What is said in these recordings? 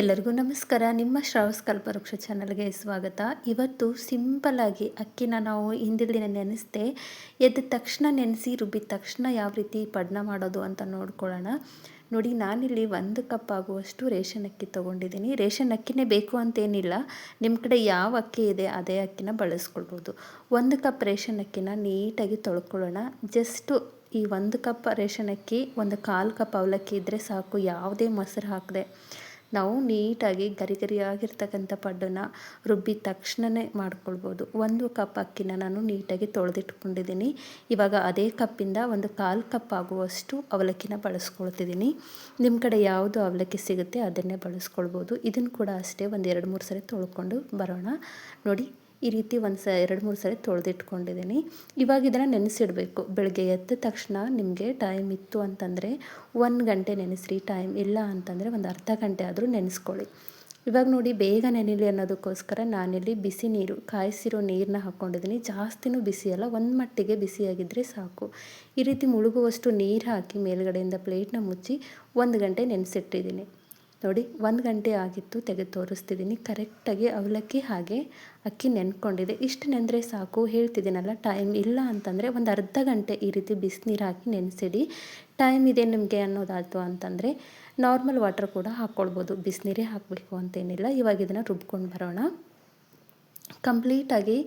ಎಲ್ಲರಿಗೂ ನಮಸ್ಕಾರ. ನಿಮ್ಮ ಶ್ರಾವಸ್ ಕಲ್ಪವೃಕ್ಷ ಚಾನಲ್ಗೆ ಸ್ವಾಗತ. ಇವತ್ತು ಸಿಂಪಲ್ಲಾಗಿ ಅಕ್ಕಿನ ನಾವು ಹಿಂದಿನ ದಿನ ನೆನೆಸ್ದೆ, ಎದ್ದ ತಕ್ಷಣ ನೆನೆಸಿ, ರುಬ್ಬಿದ ತಕ್ಷಣ ಯಾವ ರೀತಿ ಪಡ್ನ ಮಾಡೋದು ಅಂತ ನೋಡ್ಕೊಳ್ಳೋಣ. ನೋಡಿ, ನಾನಿಲ್ಲಿ ಒಂದು ಕಪ್ ಆಗುವಷ್ಟು ರೇಷನ್ ಅಕ್ಕಿ ತೊಗೊಂಡಿದ್ದೀನಿ. ರೇಷನ್ ಅಕ್ಕಿನೇ ಬೇಕು ಅಂತೇನಿಲ್ಲ. ನಿಮ್ಮ ಕಡೆ ಯಾವ ಅಕ್ಕಿ ಇದೆ, ಅದೇ ಅಕ್ಕಿನ ಬಳಸ್ಕೊಳ್ಬೋದು. ಒಂದು ಕಪ್ ರೇಷನ್ ಅಕ್ಕಿನ ನೀಟಾಗಿ ತೊಳ್ಕೊಳ್ಳೋಣ. ಜಸ್ಟು ಈ ಒಂದು ಕಪ್ ರೇಷನ್ ಅಕ್ಕಿ, ಒಂದು ಕಾಲು ಕಪ್ ಅವಲಕ್ಕಿ ಇದ್ದರೆ ಸಾಕು. ಯಾವುದೇ ಮೊಸರು ಹಾಕದೆ. ನಾವು ನೀಟಾಗಿ ಗರಿ ಗರಿಯಾಗಿರ್ತಕ್ಕಂಥ ಪಡ್ಡನ್ನು ರುಬ್ಬಿದ ತಕ್ಷಣವೇ ಮಾಡ್ಕೊಳ್ಬೋದು. ಒಂದು ಕಪ್ ಅಕ್ಕಿನ ನಾನು ನೀಟಾಗಿ ತೊಳೆದಿಟ್ಕೊಂಡಿದ್ದೀನಿ. ಇವಾಗ ಅದೇ ಕಪ್ಪಿಂದ ಒಂದು ಕಾಲು ಕಪ್ ಆಗುವಷ್ಟು ಅವಲಕ್ಕಿನ ಬಳಸ್ಕೊಳ್ತಿದ್ದೀನಿ. ನಿಮ್ಮ ಕಡೆ ಯಾವುದು ಅವಲಕ್ಕಿ ಸಿಗುತ್ತೆ ಅದನ್ನೇ ಬಳಸ್ಕೊಳ್ಬೋದು. ಇದನ್ನು ಕೂಡ ಅಷ್ಟೇ ಒಂದು ಎರಡು ಮೂರು ಸರಿ ತೊಳ್ಕೊಂಡು ಬರೋಣ. ನೋಡಿ ಈ ರೀತಿ ಒಂದು ಸ, ಎರಡು, ಮೂರು ಸರಿ ತೊಳೆದಿಟ್ಕೊಂಡಿದ್ದೀನಿ. ಇವಾಗ ಇದನ್ನು ನೆನೆಸಿಡಬೇಕು. ಬೆಳಗ್ಗೆ ಎದ್ದ ತಕ್ಷಣ ನಿಮಗೆ ಟೈಮ್ ಇತ್ತು ಅಂತಂದರೆ ಒಂದು ಗಂಟೆ ನೆನೆಸ್ರಿ ಟೈಮ್ ಇಲ್ಲ ಅಂತಂದರೆ ಒಂದು ಅರ್ಧ ಗಂಟೆ ಆದರೂ ನೆನೆಸ್ಕೊಳ್ಳಿ. ಇವಾಗ ನೋಡಿ, ಬೇಗ ನೆನೆಲಿ ಅನ್ನೋದಕ್ಕೋಸ್ಕರ ನಾನಿಲ್ಲಿ ಬಿಸಿ ನೀರು, ಕಾಯಿಸಿರೋ ನೀರನ್ನ ಹಾಕ್ಕೊಂಡಿದ್ದೀನಿ. ಜಾಸ್ತಿನೂ ಬಿಸಿ ಅಲ್ಲ, ಒಂದು ಮಟ್ಟಿಗೆ ಬಿಸಿಯಾಗಿದ್ದರೆ ಸಾಕು. ಈ ರೀತಿ ಮುಳುಗುವಷ್ಟು ನೀರು ಹಾಕಿ ಮೇಲುಗಡೆಯಿಂದ ಪ್ಲೇಟ್ನ ಮುಚ್ಚಿ ಒಂದು ಗಂಟೆ ನೆನೆಸಿಟ್ಟಿದ್ದೀನಿ. ನೋಡಿ, ಒಂದು ಗಂಟೆ ಆಗಿತ್ತು ತೆಗೆದು ತೋರಿಸ್ತಿದ್ದೀನಿ ಕರೆಕ್ಟಾಗಿ ಅವಲಕ್ಕಿ ಹಾಗೆ ಅಕ್ಕಿ ನೆನ್ಕೊಂಡಿದೆ. ಇಷ್ಟು ನೆಂದರೆ ಸಾಕು, ಹೇಳ್ತಿದ್ದೀನಲ್ಲ, ಟೈಮ್ ಇಲ್ಲ ಅಂತಂದರೆ ಒಂದು ಅರ್ಧ ಗಂಟೆ ಈ ರೀತಿ ಬಿಸಿನೀರು ಹಾಕಿ ನೆನೆಸಿಡಿ. ಟೈಮ್ ಇದೆ ನಿಮಗೆ ಅನ್ನೋದಾಯಿತು ಅಂತಂದರೆ ನಾರ್ಮಲ್ ವಾಟರ್ ಕೂಡ ಹಾಕ್ಕೊಳ್ಬೋದು ಬಿಸಿನೀರೇ ಹಾಕಬೇಕು ಅಂತೇನಿಲ್ಲ. ಇವಾಗ ಇದನ್ನು ರುಬ್ಕೊಂಡು ಬರೋಣ. ಕಂಪ್ಲೀಟಾಗಿ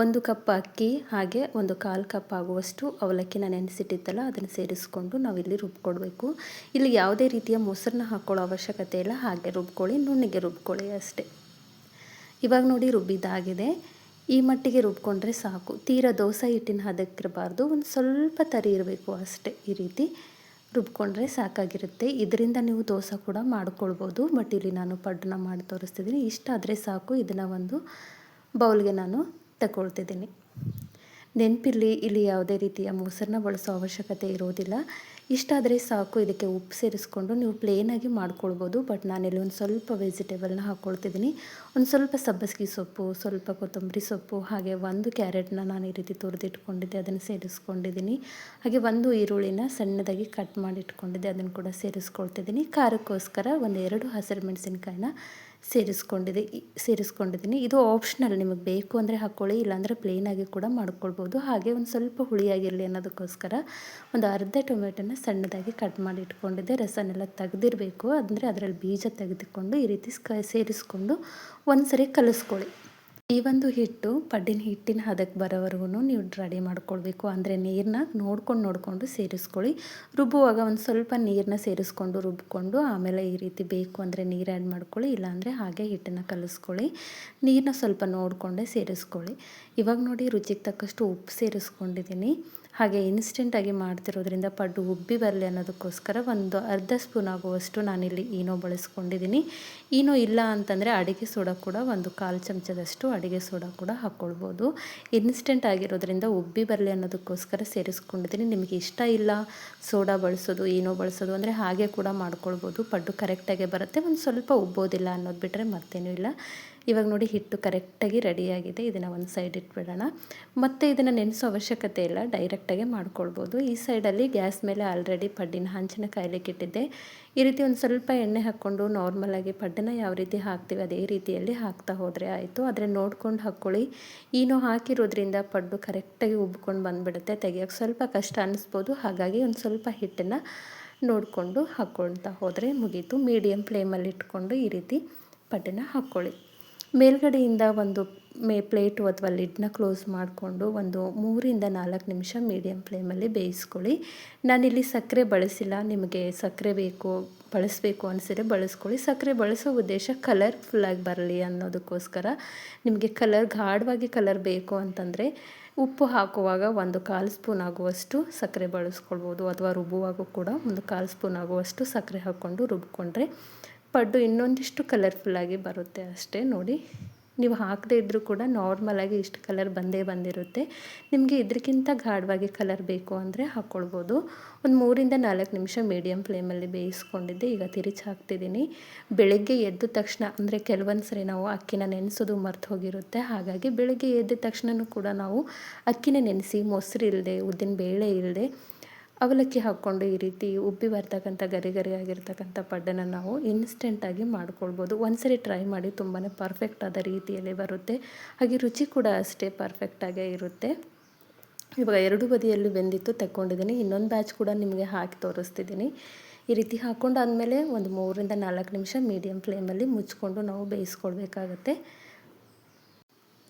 ಒಂದು ಕಪ್ ಅಕ್ಕಿ ಹಾಗೆ ಒಂದು ಕಾಲು ಕಪ್ ಆಗುವಷ್ಟು ಅವಲಕ್ಕಿನ ನೆನೆಸಿಟ್ಟಿತ್ತಲ್ಲ, ಅದನ್ನು ಸೇರಿಸ್ಕೊಂಡು ನಾವಿಲ್ಲಿ ರುಬ್ಕೊಡ್ಬೇಕು. ಇಲ್ಲಿ ಯಾವುದೇ ರೀತಿಯ ಮೊಸರನ್ನ ಹಾಕ್ಕೊಳ್ಳೋ ಅವಶ್ಯಕತೆ ಇಲ್ಲ, ಹಾಗೆ ರುಬ್ಕೊಳ್ಳಿ, ನುಣ್ಣಿಗೆ ರುಬ್ಕೊಳ್ಳಿ ಅಷ್ಟೇ. ಇವಾಗ ನೋಡಿ ರುಬ್ಬಿದ್ದಾಗಿದೆ ಈ ಮಟ್ಟಿಗೆ ರುಬ್ಕೊಂಡ್ರೆ ಸಾಕು. ತೀರಾ ದೋಸೆ ಹಿಟ್ಟಿನ ಹದಕ್ಕಿರಬಾರ್ದು, ಒಂದು ಸ್ವಲ್ಪ ತರಿ ಇರಬೇಕು ಅಷ್ಟೇ ಈ ರೀತಿ. ರುಬ್ಕೊಂಡ್ರೆ ಸಾಕಾಗಿರುತ್ತೆ. ಇದರಿಂದ ನೀವು ದೋಸೆ ಕೂಡ ಮಾಡ್ಕೊಳ್ಬೋದು ಬಟ್ ಇಲ್ಲಿ ನಾನು ಪಡ್ಡನ್ನ ಮಾಡಿ ತೋರಿಸ್ತಿದ್ದೀನಿ ಇಷ್ಟ ಆದರೆ ಸಾಕು. ಇದನ್ನು ಒಂದು ಬೌಲ್ಗೆ ನಾನು ತಗೊಳ್ತಿದ್ದೀನಿ. ನೆನಪಿರಲಿ, ಇಲ್ಲಿ ಯಾವುದೇ ರೀತಿಯ ಮೊಸರನ್ನ ಬಳಸೋ ಅವಶ್ಯಕತೆ ಇರೋದಿಲ್ಲ. ಇಷ್ಟಾದರೆ ಸಾಕು, ಇದಕ್ಕೆ ಉಪ್ಪು ಸೇರಿಸ್ಕೊಂಡು ನೀವು ಪ್ಲೇನಾಗಿ ಮಾಡ್ಕೊಳ್ಬೋದು. ಬಟ್ ನಾನಿಲ್ಲಿ ಒಂದು ಸ್ವಲ್ಪ ವೆಜಿಟೇಬಲ್ನ ಹಾಕ್ಕೊಳ್ತಿದ್ದೀನಿ ಒಂದು ಸ್ವಲ್ಪ ಸಬ್ಬಸಿಗೆ ಸೊಪ್ಪು, ಸ್ವಲ್ಪ ಕೊತ್ತಂಬರಿ ಸೊಪ್ಪು, ಹಾಗೆ ಒಂದು ಕ್ಯಾರೆಟ್ನ ನಾನು ಈ ರೀತಿ ತುರಿದಿಟ್ಕೊಂಡಿದ್ದೆ, ಅದನ್ನು ಸೇರಿಸ್ಕೊಂಡಿದ್ದೀನಿ. ಹಾಗೆ ಒಂದು ಈರುಳ್ಳಿನ ಸಣ್ಣದಾಗಿ ಕಟ್ ಮಾಡಿ ಇಟ್ಕೊಂಡಿದ್ದೆ ಅದನ್ನು ಕೂಡ ಸೇರಿಸ್ಕೊಳ್ತಿದ್ದೀನಿ. ಖಾರಕ್ಕೋಸ್ಕರ ಒಂದು ಎರಡು ಹಸಿರು ಮೆಣಸಿನ್ಕಾಯಿನ ಸೇರಿಸ್ಕೊಂಡಿದೆ ಸೇರಿಸ್ಕೊಂಡಿದ್ದೀನಿ. ಇದು ಆಪ್ಷನಲ್ ನಿಮಗೆ ಬೇಕು ಅಂದರೆ ಹಾಕ್ಕೊಳ್ಳಿ ಇಲ್ಲಾಂದರೆ ಪ್ಲೇನಾಗಿ ಕೂಡ ಮಾಡ್ಕೊಳ್ಬೋದು. ಹಾಗೆ ಒಂದು ಸ್ವಲ್ಪ ಹುಳಿಯಾಗಿರಲಿ ಅನ್ನೋದಕ್ಕೋಸ್ಕರ ಒಂದು ಅರ್ಧ ಟೊಮೆಟೊನ ಸಣ್ಣದಾಗಿ ಕಟ್ ಮಾಡಿ ಇಟ್ಕೊಂಡಿದ್ದೆ. ರಸನೆಲ್ಲ ತೆಗೆದಿರಬೇಕು. ಅಂದರೆ ಅದರಲ್ಲಿ ಬೀಜ ತೆಗೆದುಕೊಂಡು ಈ ರೀತಿ ಸೇರಿಸ್ಕೊಂಡು ಒಂದು ಸರಿ ಕಲಿಸ್ಕೊಳ್ಳಿ. ಈ ಒಂದು ಹಿಟ್ಟು, ಪಡ್ಡಿನ ಹಿಟ್ಟಿನ ಹದಕ್ಕೆ ಬರೋವರೆಗೂ ನೀವು ರೆಡಿ ಮಾಡ್ಕೊಳ್ಬೇಕು. ಅಂದರೆ ನೀರನ್ನ ನೋಡ್ಕೊಂಡು ನೋಡಿಕೊಂಡು ಸೇರಿಸ್ಕೊಳ್ಳಿ. ರುಬ್ಬುವಾಗ ಒಂದು ಸ್ವಲ್ಪ ನೀರನ್ನ ಸೇರಿಸ್ಕೊಂಡು ರುಬ್ಬಿಕೊಂಡು ಆಮೇಲೆ ಈ ರೀತಿ ಬೇಕು ಅಂದರೆ ನೀರು ಆ್ಯಡ್ ಮಾಡ್ಕೊಳ್ಳಿ. ಇಲ್ಲಾಂದರೆ ಹಾಗೆ ಹಿಟ್ಟನ್ನು ಕಲಿಸ್ಕೊಳ್ಳಿ. ನೀರನ್ನ ಸ್ವಲ್ಪ ನೋಡಿಕೊಂಡೇ ಸೇರಿಸ್ಕೊಳ್ಳಿ. ಇವಾಗ ನೋಡಿ ರುಚಿಗೆ ತಕ್ಕಷ್ಟು ಉಪ್ಪು ಸೇರಿಸ್ಕೊಂಡಿದ್ದೀನಿ ಹಾಗೆ ಇನ್ಸ್ಟೆಂಟಾಗಿ ಮಾಡ್ತಿರೋದ್ರಿಂದ ಪಡ್ಡು ಉಬ್ಬಿ ಬರಲಿ ಅನ್ನೋದಕ್ಕೋಸ್ಕರ ಒಂದು ಅರ್ಧ ಸ್ಪೂನ್ ಆಗುವಷ್ಟು ನಾನಿಲ್ಲಿ ಈನೋ ಬಳಸ್ಕೊಂಡಿದ್ದೀನಿ. ಈನೋ ಇಲ್ಲ ಅಂತಂದರೆ ಅಡುಗೆ ಸೋಡಾ ಕೂಡ ಒಂದು ಕಾಲು ಚಮಚದಷ್ಟು ಅಡುಗೆ ಸೋಡಾ ಕೂಡ ಹಾಕ್ಕೊಳ್ಬೋದು ಇನ್ಸ್ಟೆಂಟ್ ಆಗಿರೋದ್ರಿಂದ ಉಬ್ಬಿ ಬರಲಿ ಅನ್ನೋದಕ್ಕೋಸ್ಕರ ಸೇರಿಸ್ಕೊಂಡಿದ್ದೀನಿ. ನಿಮಗೆ ಇಷ್ಟ ಇಲ್ಲ ಸೋಡಾ ಬಳಸೋದು ಏನೋ ಬಳಸೋದು ಅಂದರೆ ಹಾಗೆ ಕೂಡ ಮಾಡ್ಕೊಳ್ಬೋದು. ಪಡ್ಡು ಕರೆಕ್ಟಾಗೆ ಬರುತ್ತೆ. ಒಂದು ಸ್ವಲ್ಪ ಉಬ್ಬೋದಿಲ್ಲ ಅನ್ನೋದು ಬಿಟ್ಟರೆ ಮತ್ತೇನೂ ಇಲ್ಲ. ಇವಾಗ ನೋಡಿ ಹಿಟ್ಟು ಕರೆಕ್ಟಾಗಿ ರೆಡಿಯಾಗಿದೆ. ಇದನ್ನು ಒಂದು ಸೈಡ್ ಇಟ್ಬಿಡೋಣ. ಮತ್ತು ಇದನ್ನು ನೆನೆಸೋ ಅವಶ್ಯಕತೆ ಇಲ್ಲ. ಡೈರೆಕ್ಟಾಗೆ ಮಾಡ್ಕೊಳ್ಬೋದು. ಈ ಸೈಡಲ್ಲಿ ಗ್ಯಾಸ್ ಮೇಲೆ ಆಲ್ರೆಡಿ ಪಡ್ಡಿನ ಹಂಚಿನ ಕಾಯ್ಲಿಕ್ಕೆ ಇಟ್ಟಿದ್ದೆ ಈ ರೀತಿ ಒಂದು ಸ್ವಲ್ಪ ಎಣ್ಣೆ ಹಾಕ್ಕೊಂಡು ನಾರ್ಮಲಾಗಿ ಪಡ್ಡಿನ ಯಾವ ರೀತಿ ಹಾಕ್ತೀವಿ ಅದೇ ರೀತಿಯಲ್ಲಿ ಹಾಕ್ತಾ ಹೋದರೆ ಆಯಿತು. ಆದರೆ ನೋಡ್ಕೊಂಡು ಹಾಕ್ಕೊಳ್ಳಿ ಏನೋ ಹಾಕಿರೋದ್ರಿಂದ ಪಡ್ಡು ಕರೆಕ್ಟಾಗಿ ಉಬ್ಕೊಂಡು ಬಂದುಬಿಡುತ್ತೆ. ತೆಗಿಯೋಕ್ಕೆ ಸ್ವಲ್ಪ ಕಷ್ಟ ಅನ್ನಿಸ್ಬೋದು ಹಾಗಾಗಿ ಒಂದು ಸ್ವಲ್ಪ ಹಿಟ್ಟನ್ನು ನೋಡಿಕೊಂಡು ಹಾಕ್ಕೊಳ್ತಾ ಹೋದರೆ ಮುಗೀತು. ಮೀಡಿಯಮ್ ಫ್ಲೇಮಲ್ಲಿ ಇಟ್ಕೊಂಡು ಈ ರೀತಿ ಪಡ್ಡಿನ ಹಾಕ್ಕೊಳ್ಳಿ ಮೇಲ್ಗಡೆಯಿಂದ ಒಂದು ಮೇ ಪ್ಲೇಟು ಅಥವಾ ಲಿಡ್ನ ಕ್ಲೋಸ್ ಮಾಡಿಕೊಂಡು ಒಂದು ಮೂರಿಂದ ನಾಲ್ಕು ನಿಮಿಷ ಮೀಡಿಯಮ್ ಫ್ಲೇಮಲ್ಲಿ ಬೇಯಿಸ್ಕೊಳ್ಳಿ. ನಾನಿಲ್ಲಿ ಸಕ್ಕರೆ ಬಳಸಿಲ್ಲ, ನಿಮಗೆ ಸಕ್ಕರೆ ಬೇಕು, ಬಳಸಬೇಕು ಅನಿಸಿದ್ರೆ ಬಳಸ್ಕೊಳ್ಳಿ. ಸಕ್ಕರೆ ಬಳಸೋ ಉದ್ದೇಶ ಕಲರ್ಫುಲ್ಲಾಗಿ ಬರಲಿ ಅನ್ನೋದಕ್ಕೋಸ್ಕರ. ನಿಮಗೆ ಕಲರ್ ಗಾಢವಾಗಿ ಕಲರ್ ಬೇಕು ಅಂತಂದರೆ ಉಪ್ಪು ಹಾಕುವಾಗ ಒಂದು ಕಾಲು ಸ್ಪೂನ್ ಆಗುವಷ್ಟು ಸಕ್ಕರೆ ಬಳಸ್ಕೊಳ್ಬೋದು, ಅಥವಾ ರುಬ್ಬುವಾಗೂ ಕೂಡ ಒಂದು ಕಾಲು ಸ್ಪೂನ್ ಆಗುವಷ್ಟು ಸಕ್ಕರೆ ಹಾಕ್ಕೊಂಡು ರುಬ್ಕೊಂಡ್ರೆ ಪಡ್ಡು ಇನ್ನೊಂದಿಷ್ಟು ಕಲರ್ಫುಲ್ಲಾಗಿ ಬರುತ್ತೆ ಅಷ್ಟೇ, ನೋಡಿ. ನೀವು ಹಾಕದೇ ಇದ್ದರೂ ಕೂಡ ನಾರ್ಮಲಾಗಿ ಇಷ್ಟು ಕಲರ್ ಬಂದೇ ಬಂದಿರುತ್ತೆ. ನಿಮಗೆ ಇದಕ್ಕಿಂತ ಗಾಢವಾಗಿ ಕಲರ್ ಬೇಕು ಅಂದರೆ ಹಾಕ್ಕೊಳ್ಬೋದು ಒಂದು ಮೂರಿಂದ ನಾಲ್ಕು ನಿಮಿಷ ಮೀಡಿಯಮ್ ಫ್ಲೇಮಲ್ಲಿ ಬೇಯಿಸ್ಕೊಂಡಿದ್ದೆ, ಈಗ ತಿರುಚಿ ಹಾಕ್ತಿದ್ದೀನಿ. ಬೆಳಗ್ಗೆ ಎದ್ದ ತಕ್ಷಣ, ಅಂದರೆ ಕೆಲವೊಂದು ಸರಿ ನಾವು ಅಕ್ಕಿನ ನೆನೆಸೋದು ಮರ್ತು ಹೋಗಿರುತ್ತೆ. ಹಾಗಾಗಿ ಬೆಳಗ್ಗೆ ಎದ್ದ ತಕ್ಷಣವೂ ಕೂಡ ನಾವು ಅಕ್ಕಿನ ನೆನೆಸಿ, ಮೊಸರು ಇಲ್ಲದೆ ಉದ್ದಿನ ಬೇಳೆ ಇಲ್ಲದೆ ಅವಲಕ್ಕಿ ಹಾಕ್ಕೊಂಡು ಈ ರೀತಿ ಉಬ್ಬಿ ಬರ್ತಕ್ಕಂಥ ಗರಿ ಗರಿ ಆಗಿರ್ತಕ್ಕಂಥ ಪಡ್ಡನ ನಾವು ಇನ್ಸ್ಟೆಂಟಾಗಿ ಮಾಡ್ಕೊಳ್ಬೋದು. ಒಂದ್ಸರಿ ಟ್ರೈ ಮಾಡಿ ತುಂಬಾ ಪರ್ಫೆಕ್ಟ್ ಆದ ರೀತಿಯಲ್ಲಿ ಬರುತ್ತೆ. ಹಾಗೆ ರುಚಿ ಕೂಡ ಅಷ್ಟೇ ಪರ್ಫೆಕ್ಟಾಗೇ ಇರುತ್ತೆ. ಇವಾಗ ಎರಡು ಬದಿಯಲ್ಲೂ ಬೆಂದಿತ್ತು ತಗೊಂಡಿದ್ದೀನಿ ಇನ್ನೊಂದು ಬ್ಯಾಚ್ ಕೂಡ ನಿಮಗೆ ಹಾಕಿ ತೋರಿಸ್ತಿದ್ದೀನಿ. ಈ ರೀತಿ ಹಾಕ್ಕೊಂಡಾದಮೇಲೆ ಒಂದು ಮೂರರಿಂದ ನಾಲ್ಕು ನಿಮಿಷ ಮೀಡಿಯಮ್ ಫ್ಲೇಮಲ್ಲಿ ಮುಚ್ಕೊಂಡು ನಾವು ಬೇಯಿಸ್ಕೊಳ್ಬೇಕಾಗತ್ತೆ.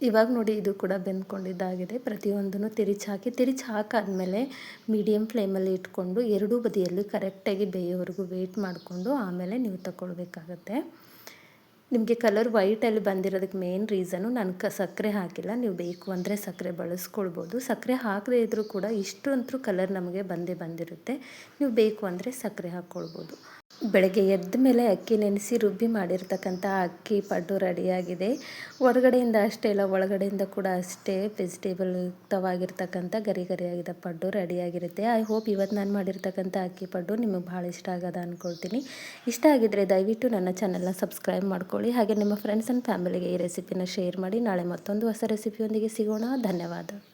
ಇವಾಗ ನೋಡಿ ಇದು ಕೂಡ ಬೆಂದ್ಕೊಂಡಿದ್ದಾಗಿದೆ. ಪ್ರತಿಯೊಂದನ್ನು ತಿರುಚಿ ಹಾಕಿ, ತಿರುಚಿ ಹಾಕಾದ್ಮೇಲೆ ಮೀಡಿಯಮ್ ಫ್ಲೇಮಲ್ಲಿ ಇಟ್ಕೊಂಡು ಎರಡೂ ಬದಿಯಲ್ಲಿ ಕರೆಕ್ಟಾಗಿ ಬೇಯೋವರೆಗೂ ವೆಯ್ಟ್ ಮಾಡಿಕೊಂಡು ಆಮೇಲೆ ನೀವು ತಗೊಳ್ಬೇಕಾಗತ್ತೆ. ನಿಮಗೆ ಕಲರ್ ವೈಟಲ್ಲಿ ಬಂದಿರೋದಕ್ಕೆ ಮೇನ್ ರೀಸನು ನಾನು ಕ, ಸಕ್ಕರೆ ಹಾಕಿಲ್ಲ. ನೀವು ಬೇಕು ಅಂದರೆ ಸಕ್ಕರೆ ಬಳಸ್ಕೊಳ್ಬೋದು. ಸಕ್ಕರೆ ಹಾಕದೇ ಇದ್ದರೂ ಕೂಡ ಇಷ್ಟು ಅಂತೂ ಕಲರ್ ನಮಗೆ ಬಂದೇ ಬಂದಿರುತ್ತೆ. ನೀವು ಬೇಕು ಅಂದರೆ ಸಕ್ಕರೆ ಹಾಕ್ಕೊಳ್ಬೋದು. ಬೆಳಗ್ಗೆ ಎದ್ದ ಮೇಲೆ ಅಕ್ಕಿ ನೆನೆಸಿ ರುಬ್ಬಿ ಮಾಡಿರ್ತಕ್ಕಂಥ ಅಕ್ಕಿ ಪಡ್ಡು ರೆಡಿಯಾಗಿದೆ. ಹೊರಗಡೆಯಿಂದ ಅಷ್ಟೇ ಇಲ್ಲ, ಒಳಗಡೆಯಿಂದ ಕೂಡ ಅಷ್ಟೇ ವೆಜಿಟೇಬಲ್ ಯುಕ್ತವಾಗಿರ್ತಕ್ಕಂಥ ಗರಿ ಗರಿಯಾಗಿದ್ದ ಪಡ್ಡು ರೆಡಿಯಾಗಿರುತ್ತೆ. ಐ ಹೋಪ್ ಇವತ್ತು ನಾನು ಮಾಡಿರ್ತಕ್ಕಂಥ ಅಕ್ಕಿ ಪಡ್ಡು ನಿಮಗೆ ಭಾಳ ಇಷ್ಟ ಆಗದ ಅಂದ್ಕೊಳ್ತೀನಿ ಇಷ್ಟ ಆಗಿದ್ದರೆ ದಯವಿಟ್ಟು ನನ್ನ ಚಾನಲ್ನ ಸಬ್ಸ್ಕ್ರೈಬ್ ಮಾಡ್ಕೊಳ್ಳಿ. ಹಾಗೆ ನಿಮ್ಮ ಫ್ರೆಂಡ್ಸ್ ಆ್ಯಂಡ್ ಫ್ಯಾಮಿಲಿಗೆ ಈ ರೆಸಿಪಿನ ಶೇರ್ ಮಾಡಿ. ನಾಳೆ ಮತ್ತೊಂದು ಹೊಸ ರೆಸಿಪಿಯೊಂದಿಗೆ ಸಿಗೋಣ. ಧನ್ಯವಾದ.